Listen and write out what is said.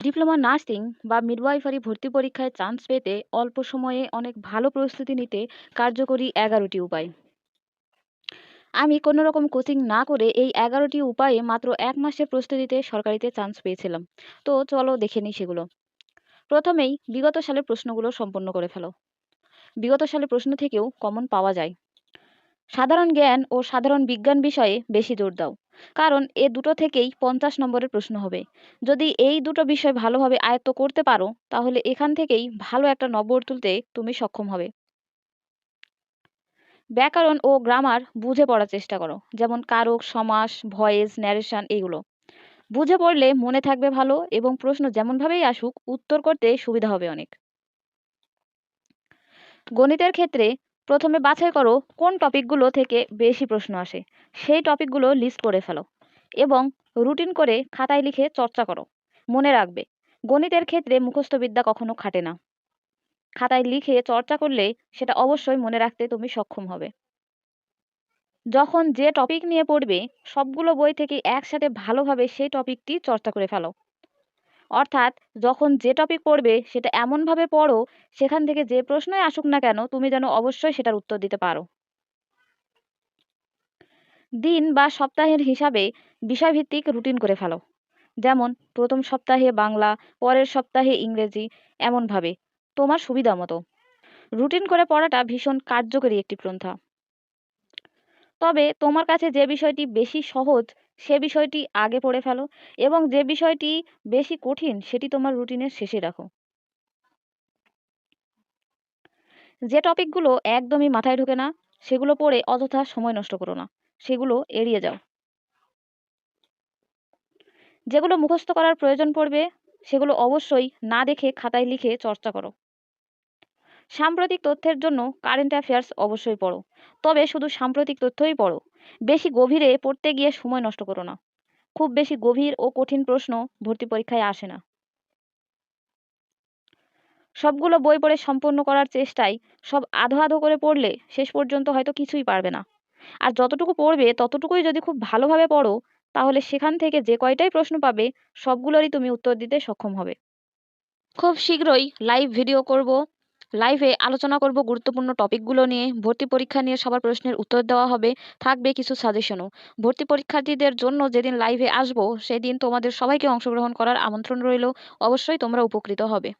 Diploma nursing বা midwifery ভর্তি পরীক্ষায় চান্স পেতে অল্প সময়ে অনেক ভালো প্রস্তুতি নিতে কার্যকরী এগারোটি উপায়। আমি কোনো রকম কোচিং না করে এই এগারোটি উপায়ে মাত্র এক মাসের প্রস্তুতিতে সরকারিতে চান্স পেয়েছিলাম। তো চলো দেখে নিই সেগুলো। প্রথমেই বিগত সালের প্রশ্নগুলো সম্পন্ন করে ফেলো। বিগত সালের প্রশ্ন থেকেও কমন পাওয়া যায়। সাধারণ জ্ঞান ও সাধারণ বিজ্ঞান বিষয়ে বেশি জোর দাও। কারণ এ দুটো থেকেই পঞ্চাশ নম্বরের প্রশ্ন হবে। যদি এই দুটো বিষয় ভালোভাবে আয়ত্ত করতে পারো, তাহলে এখান থেকেই ভালো একটা নম্বর তুলতে তুমি সক্ষম হবে। ব্যাকরণ ও গ্রামার বুঝে পড়ার চেষ্টা করো, যেমন কারক, সমাস, ভয়েস ন্যারেশন এগুলো। বুঝে পড়লে মনে থাকবে ভালো এবং প্রশ্ন যেমনভাবেই আসুক, উত্তর করতে সুবিধা হবে অনেক। গণিতের ক্ষেত্রে প্রথমে বাছাই করো কোন টপিকগুলো থেকে বেশি প্রশ্ন আসে। সেই টপিকগুলো লিস্ট করে ফেলো এবং রুটিন করে খাতায় লিখে চর্চা করো। মনে রাখবে, গণিতের ক্ষেত্রে মুখস্থ বিদ্যা কখনো খাটে না। খাতায় লিখে চর্চা করলে সেটা অবশ্যই মনে রাখতে তুমি সক্ষম হবে। যখন যে টপিক নিয়ে পড়বে, সবগুলো বই থেকে একসাথে ভালোভাবে সেই টপিকটি চর্চা করে ফেলো। অর্থাৎ যখন যে টপিক পড়বে সেটা এমনভাবে পড়ো, সেখান থেকে যে প্রশ্নই আসুক না কেন তুমি যেন অবশ্যই সেটার উত্তর দিতে পারো। দিন বা সপ্তাহের হিসাবে বিষয়ভিত্তিক রুটিন করে ফেলো। যেমন, প্রথম সপ্তাহে বাংলা, পরের সপ্তাহে ইংরেজি, এমনভাবে। তোমার সুবিধা মতো। রুটিন করে পড়াটা ভীষণ কার্যকরী একটি প্রন্থা তবে তোমার কাছে যে বিষয়টি বেশি সহজ, সে বিষয়টি আগে পড়ে ফেলো এবং যে বিষয়টি বেশি কঠিন, সেটি তোমার রুটিনের শেষে রাখো। যে টপিকগুলো একদমই মাথায় ঢোকে না, সেগুলো পড়ে অযথা সময় নষ্ট করো না, সেগুলো এড়িয়ে যাও। যেগুলো মুখস্থ করার প্রয়োজন পড়বে, সেগুলো অবশ্যই না দেখে খাতায় লিখে চর্চা করো। সাম্প্রতিক তথ্যের জন্য কারেন্ট অ্যাফেয়ার্স অবশ্যই পড়ো। তবে শুধু সাম্প্রতিক তথ্যই পড়ো। বেশি গভীরে পড়তে গিয়ে সময় নষ্ট করো না। খুব বেশি গভীর ও কঠিন প্রশ্ন ভর্তি পরীক্ষায় আসে না। সবগুলো বই পড়ে সম্পন্ন করার চেষ্টায় সব আধো আধো করে পড়লে শেষ পর্যন্ত হয়তো কিছুই পারবে না। আর যতটুকু পড়বে, ততটুকুই যদি খুব ভালোভাবে পড়ো, তাহলে সেখান থেকে যে কয়টাই প্রশ্ন পাবে, সবগুলোরই তুমি উত্তর দিতে সক্ষম হবে। খুব শীঘ্রই লাইভ ভিডিও করব। লাইভে আলোচনা করব গুরুত্বপূর্ণ টপিকগুলো নিয়ে। ভর্তি পরীক্ষা নিয়ে সবার প্রশ্নের উত্তর দেওয়া হবে। থাকবে কিছু সাজেশনও ভর্তি পরীক্ষার্থীদের জন্য যেদিন লাইভে আসব, সেদিন তোমাদের সবাইকে অংশগ্রহণ করার আমন্ত্রণ রইল। অবশ্যই তোমরা উপকৃত হবে।